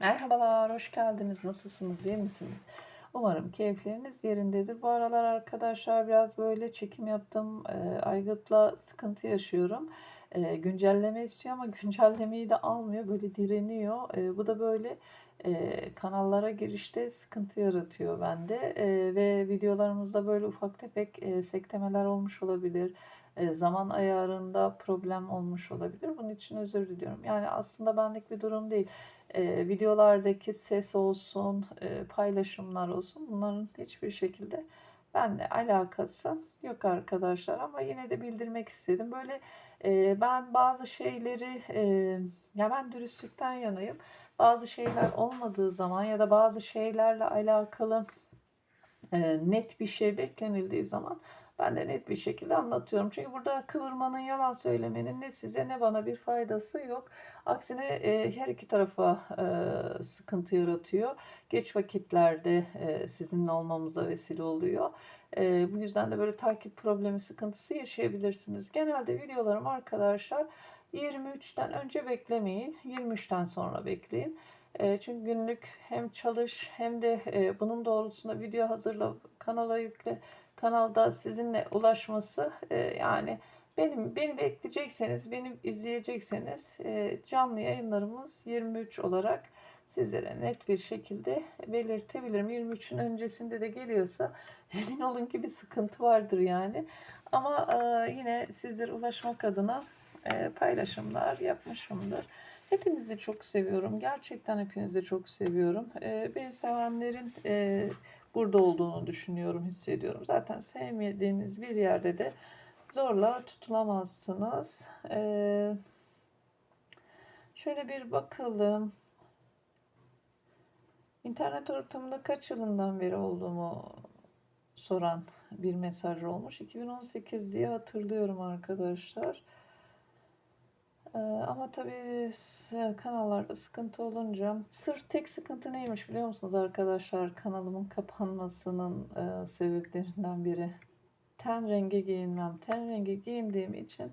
Merhabalar, hoş geldiniz. Nasılsınız, iyi misiniz? Umarım keyifleriniz yerindedir. Bu aralar arkadaşlar biraz böyle çekim yaptım. Eee, aygıtla sıkıntı yaşıyorum. Eee, güncelleme istiyor ama güncellemeyi de almıyor. Böyle direniyor. Eee, bu da böyle eee, kanallara girişte sıkıntı yaratıyor bende. Eee, ve videolarımızda böyle ufak tefek eee, sektemeler olmuş olabilir. Eee, zaman ayarında problem olmuş olabilir. Bunun için özür diliyorum. Yani aslında benlik bir durum değil. Eee, videolardaki ses olsun, eee, paylaşımlar olsun bunların hiçbir şekilde benimle alakası yok arkadaşlar. Ama yine de bildirmek istedim. Böyle ben bazı şeyleri, eee, ya ben dürüstlükten yanayım. Bazı şeyler olmadığı zaman ya da bazı şeylerle alakalı net bir şey beklenildiği zaman ben de net bir şekilde anlatıyorum. Çünkü burada kıvırmanın, yalan söylemenin ne size ne bana bir faydası yok. Aksine eee, her iki tarafa eee, sıkıntı yaratıyor. Geç vakitlerde eee, sizinle olmamıza vesile oluyor. Eee, bu yüzden de böyle takip problemi, sıkıntısı yaşayabilirsiniz. Genelde videolarım arkadaşlar 23'ten önce beklemeyin, 23'ten sonra bekleyin. Eee, çünkü günlük hem çalış hem de eee, bunun doğrultusunda video hazırla, kanala yükle, kanalda sizinle ulaşması eee, yani benim beni bekleyecekseniz, beni izleyecekseniz eee, canlı yayınlarımız 23 olarak sizlere net bir şekilde belirtebilirim. 23'ün öncesinde de geliyorsa emin olun ki bir sıkıntı vardır yani. Ama eee, yine sizlere ulaşmak adına eee, paylaşımlar yapmışımdır. Hepinizi çok seviyorum. Gerçekten hepinizi çok seviyorum. Eee, beni sevenlerin eee, burada olduğunu düşünüyorum, hissediyorum. Zaten sevmediğiniz bir yerde de zorla tutulamazsınız. Eee, şöyle bir bakalım. İnternet ortamında kaç yılından beri olduğumu soran bir mesaj olmuş. 2018 diye hatırlıyorum arkadaşlar. Ee, ama tabii kanallarda sıkıntı olunca sırf tek sıkıntı neymiş biliyor musunuz arkadaşlar? Kanalımın kapanmasının e, sebeplerinden biri. Ten rengi giyinmem. Ten rengi giyindiğim için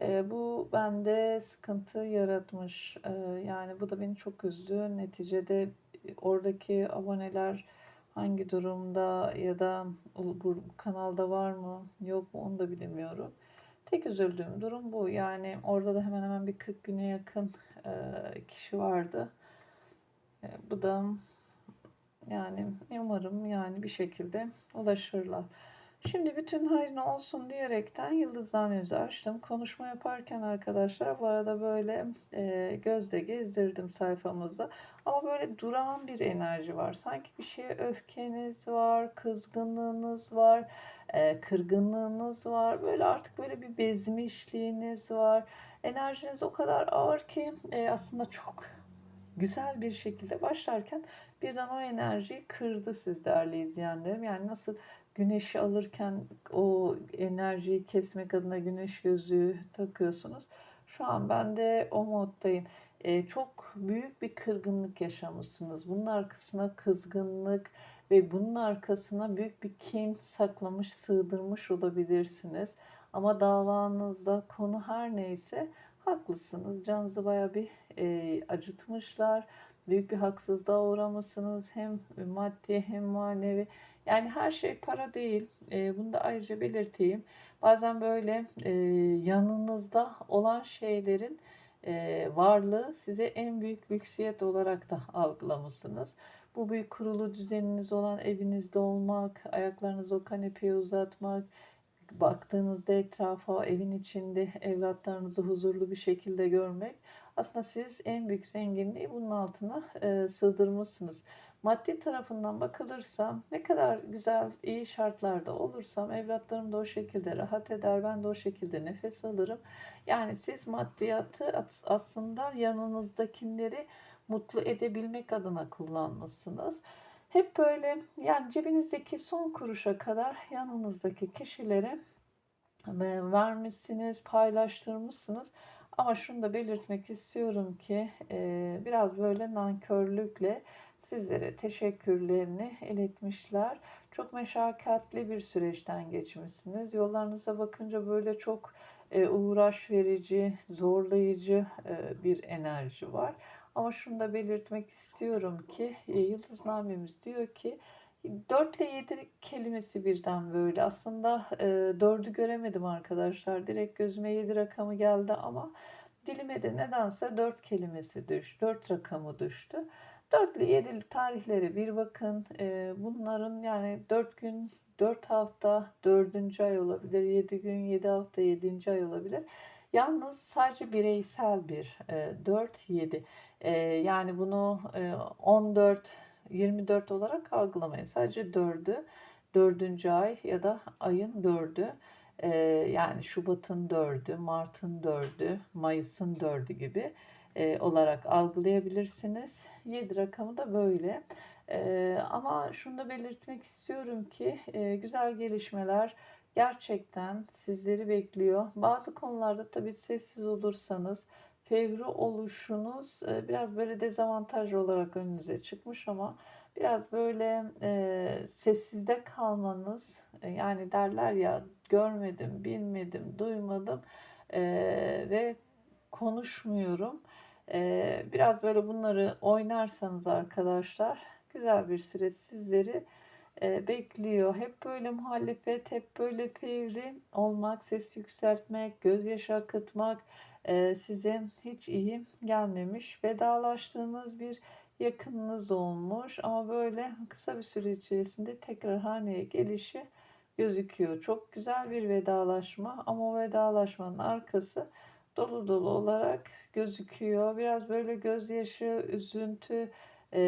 e, bu bende sıkıntı yaratmış. E, yani bu da beni çok üzdü. Neticede oradaki aboneler hangi durumda ya da bu kanalda var mı yok mu onu da bilemiyorum. Tek üzüldüğüm durum bu. Yani orada da hemen hemen bir 40 güne yakın e, kişi vardı. E, bu da yani umarım yani bir şekilde ulaşırlar. Şimdi bütün hayrına olsun diyerekten yıldızlar mevzu açtım. Konuşma yaparken arkadaşlar bu arada böyle e, gözle gezdirdim sayfamızda. Ama böyle durağan bir enerji var. Sanki bir şeye öfkeniz var, kızgınlığınız var, e, kırgınlığınız var. Böyle artık böyle bir bezmişliğiniz var. Enerjiniz o kadar ağır ki e, aslında çok güzel bir şekilde başlarken birden o enerjiyi kırdı siz değerli izleyenlerim. Yani nasıl güneşi alırken o enerjiyi kesmek adına güneş gözlüğü takıyorsunuz. Şu an ben de o moddayım. Ee, çok büyük bir kırgınlık yaşamışsınız. Bunun arkasına kızgınlık ve bunun arkasına büyük bir kin saklamış, sığdırmış olabilirsiniz. Ama davanızda konu her neyse haklısınız. Canınızı baya bir e, acıtmışlar. Büyük bir haksızlığa uğramışsınız. Hem maddi hem manevi. Yani her şey para değil. E, bunu da ayrıca belirteyim. Bazen böyle e, yanınızda olan şeylerin e, varlığı size en büyük lüksiyet olarak da algılamışsınız. Bu bir kurulu düzeniniz olan evinizde olmak, ayaklarınızı o kanepeye uzatmak, baktığınızda etrafa, evin içinde evlatlarınızı huzurlu bir şekilde görmek. Aslında siz en büyük zenginliği bunun altına e, sığdırmışsınız. Maddi tarafından bakılırsa ne kadar güzel, iyi şartlarda olursam evlatlarım da o şekilde rahat eder, ben de o şekilde nefes alırım. Yani siz maddiyatı aslında yanınızdakileri mutlu edebilmek adına kullanmışsınız. Hep böyle yani cebinizdeki son kuruşa kadar yanınızdaki kişilere e, vermişsiniz, paylaştırmışsınız. Ama şunu da belirtmek istiyorum ki e, biraz böyle nankörlükle sizlere teşekkürlerini iletmişler. Çok meşakkatli bir süreçten geçmişsiniz. Yollarınıza bakınca böyle çok e, uğraş verici, zorlayıcı bir enerji var. Ama şunu da belirtmek istiyorum ki e, Yıldıznamemiz diyor ki 4 ile 7 kelimesi birden böyle. Aslında e, 4'ü göremedim arkadaşlar. Direkt gözüme 7 rakamı geldi ama dilime de nedense 4 kelimesi düştü. 4 rakamı düştü. 4 ile 7 tarihlere bir bakın. E, bunların yani 4 gün, 4 hafta, 4. ay olabilir. 7 gün, 7 hafta, 7. ay olabilir. Yalnız sadece bireysel bir e, 4, 7. E, yani bunu e, 14, 24 olarak algılamayın. Sadece 4'ü, 4. ay ya da ayın 4'ü. Ee, yani Şubat'ın 4'ü, Mart'ın 4'ü, Mayıs'ın 4'ü gibi e, olarak algılayabilirsiniz. 7 rakamı da böyle. E, ama şunu da belirtmek istiyorum ki e, güzel gelişmeler gerçekten sizleri bekliyor. Bazı konularda tabii sessiz olursanız fevri oluşunuz e, biraz böyle dezavantaj olarak önünüze çıkmış ama biraz böyle e, sessizde kalmanız e, yani derler ya görmedim, bilmedim, duymadım e, ve konuşmuyorum. E, biraz böyle bunları oynarsanız arkadaşlar güzel bir süreç sizleri bekliyor. Hep böyle muhalefet, hep böyle fevri olmak, ses yükseltmek, gözyaşı akıtmak e, size hiç iyi gelmemiş. Vedalaştığınız bir yakınınız olmuş ama böyle kısa bir süre içerisinde tekrar haneye gelişi gözüküyor. Çok güzel bir vedalaşma ama o vedalaşmanın arkası dolu dolu olarak gözüküyor. Biraz böyle gözyaşı, üzüntü, e,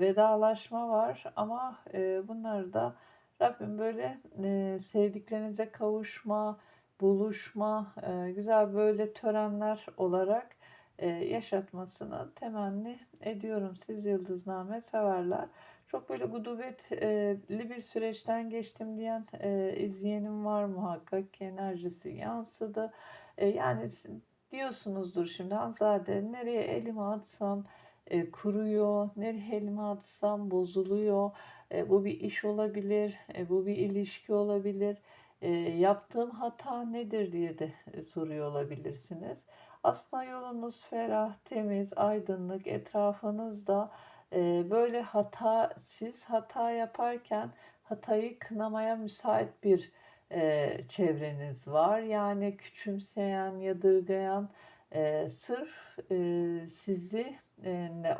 vedalaşma var ama e, bunlar da Rabbim böyle e, sevdiklerinize kavuşma, buluşma, e, güzel böyle törenler olarak e, yaşatmasını temenni ediyorum. Siz yıldızname severler. Çok böyle gudubetli bir süreçten geçtim diyen e, izleyenim var muhakkak ki enerjisi yansıdı. E, yani diyorsunuzdur şimdi Hanzade nereye elimi atsam e, kuruyor, nereye elimi atsam bozuluyor. E, bu bir iş olabilir, e, bu bir ilişki olabilir. E, yaptığım hata nedir diye de e, soruyor olabilirsiniz. Aslında yolunuz ferah, temiz, aydınlık, etrafınızda e, böyle hata, siz hata yaparken hatayı kınamaya müsait bir e, çevreniz var. Yani küçümseyen, yadırgayan, e, sırf e, sizi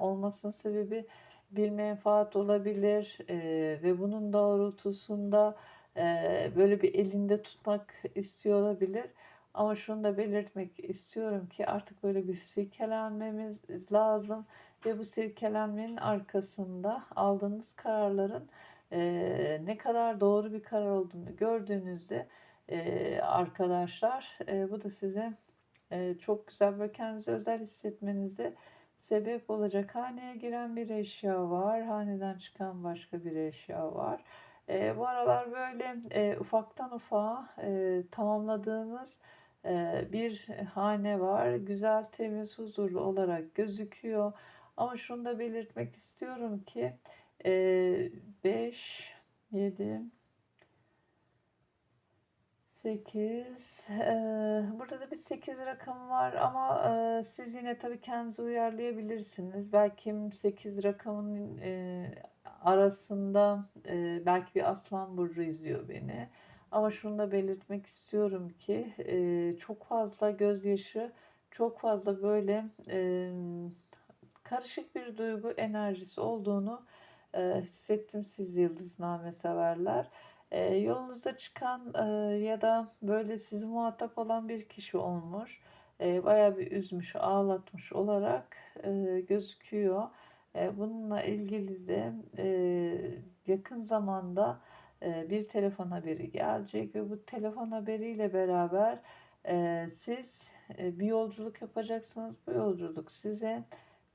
olmasının sebebi bir menfaat olabilir e, ve bunun doğrultusunda e, böyle bir elinde tutmak istiyor olabilir. Ama şunu da belirtmek istiyorum ki artık böyle bir silkelenmemiz lazım ve bu silkelenmenin arkasında aldığınız kararların e, ne kadar doğru bir karar olduğunu gördüğünüzde e, arkadaşlar e, bu da size e, çok güzel ve kendinizi özel hissetmenize sebep olacak. Haneye giren bir eşya var, haneden çıkan başka bir eşya var. E, bu aralar böyle e, ufaktan ufağa e, tamamladığınız e, bir hane var. Güzel, temiz, huzurlu olarak gözüküyor. Ama şunu da belirtmek istiyorum ki 5, 7, 8. Burada da bir 8 rakam var ama e, siz yine tabii kendinizi uyarlayabilirsiniz. Belki 8 rakamın e, arasında e, belki bir aslan burcu izliyor beni. Ama şunu da belirtmek istiyorum ki e, çok fazla gözyaşı, çok fazla böyle e, karışık bir duygu enerjisi olduğunu e, hissettim siz yıldızname severler. E, yolunuzda çıkan e, ya da böyle sizi muhatap olan bir kişi olmuş. E, bayağı bir üzmüş, ağlatmış olarak e, gözüküyor. E, bununla ilgili de e, yakın zamanda e, bir telefon haberi gelecek ve bu telefon haberiyle beraber e, siz e, bir yolculuk yapacaksınız. Bu yolculuk size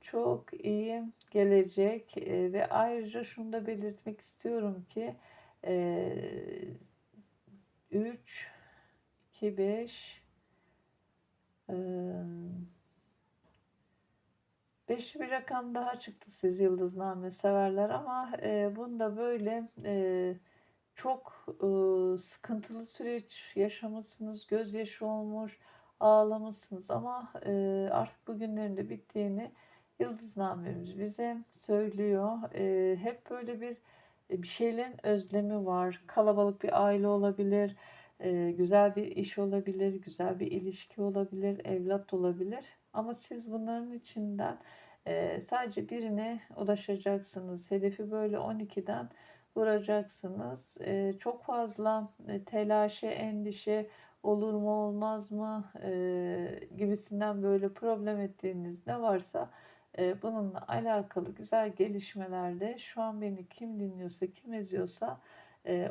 çok iyi gelecek e, ve ayrıca şunu da belirtmek istiyorum ki e, 3 2 5 e, Beşli bir rakam daha çıktı siz yıldızname severler ama e, bunda böyle e, çok e, sıkıntılı süreç yaşamışsınız, gözyaşı olmuş, ağlamışsınız ama e, artık bugünlerin de bittiğini Yıldıznamemiz bize söylüyor. Eee, hep böyle bir e, bir şeylerin özlemi var. Kalabalık bir aile olabilir, eee, güzel bir iş olabilir, güzel bir ilişki olabilir, evlat olabilir. Ama siz bunların içinden eee, sadece birine ulaşacaksınız. Hedefi böyle 12'den vuracaksınız. Çok fazla e, telaşe, endişe, olur mu olmaz mı gibisinden böyle problem ettiğiniz ne varsa bununla alakalı güzel gelişmelerde şu an beni kim dinliyorsa, kim izliyorsa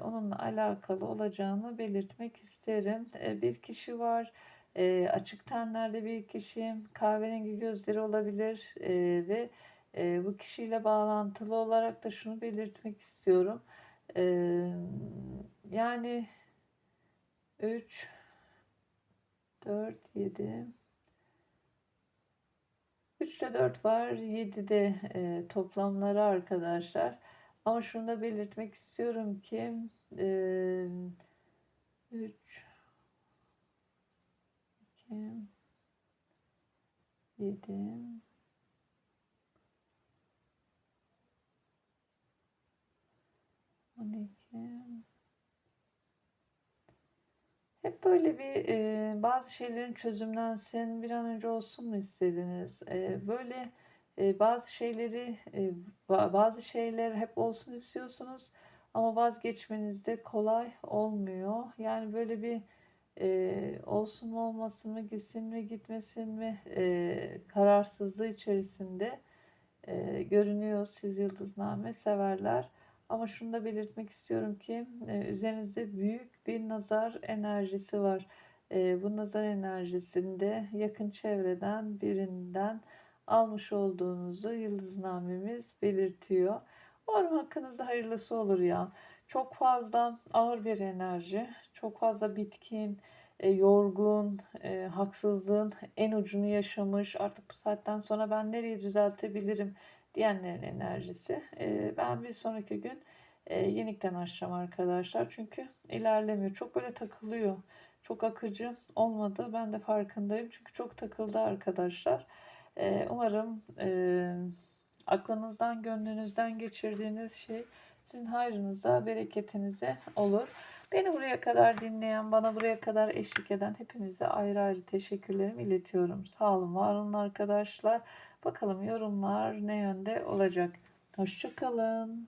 onunla alakalı olacağını belirtmek isterim. Bir kişi var, açık tenlerde bir kişi, kahverengi gözleri olabilir ve bu kişiyle bağlantılı olarak da şunu belirtmek istiyorum. Yani 3, 4, 7, 3'te 4 var. 7'de e, toplamları arkadaşlar. Ama şunu da belirtmek istiyorum ki e, 3 2 7 12 Hep böyle bir e, bazı şeylerin çözümlensin, bir an önce olsun mu istediniz? E, böyle e, bazı şeyleri, e, ba- bazı şeyler hep olsun istiyorsunuz ama vazgeçmeniz de kolay olmuyor. Yani böyle bir e, olsun mu olmasın mı, gitsin mi gitmesin mi e, kararsızlığı içerisinde e, görünüyor siz yıldızname severler. Ama şunu da belirtmek istiyorum ki e, üzerinizde büyük bir nazar enerjisi var. E, bu nazar enerjisinde yakın çevreden birinden almış olduğunuzu yıldıznamemiz belirtiyor. Umarım hakkınızda hayırlısı olur ya. Çok fazla ağır bir enerji, çok fazla bitkin, e, yorgun, e, haksızlığın en ucunu yaşamış. Artık bu saatten sonra ben nereyi düzeltebilirim diyenlerin enerjisi. Ben bir sonraki gün yenikten açacağım arkadaşlar. Çünkü ilerlemiyor. Çok böyle takılıyor. Çok akıcı olmadı. Ben de farkındayım. Çünkü çok takıldı arkadaşlar. Umarım aklınızdan, gönlünüzden geçirdiğiniz şey sizin hayrınıza, bereketinize olur. Beni buraya kadar dinleyen, bana buraya kadar eşlik eden hepinize ayrı ayrı teşekkürlerimi iletiyorum. Sağ olun, var olun arkadaşlar. Bakalım yorumlar ne yönde olacak. Hoşçakalın.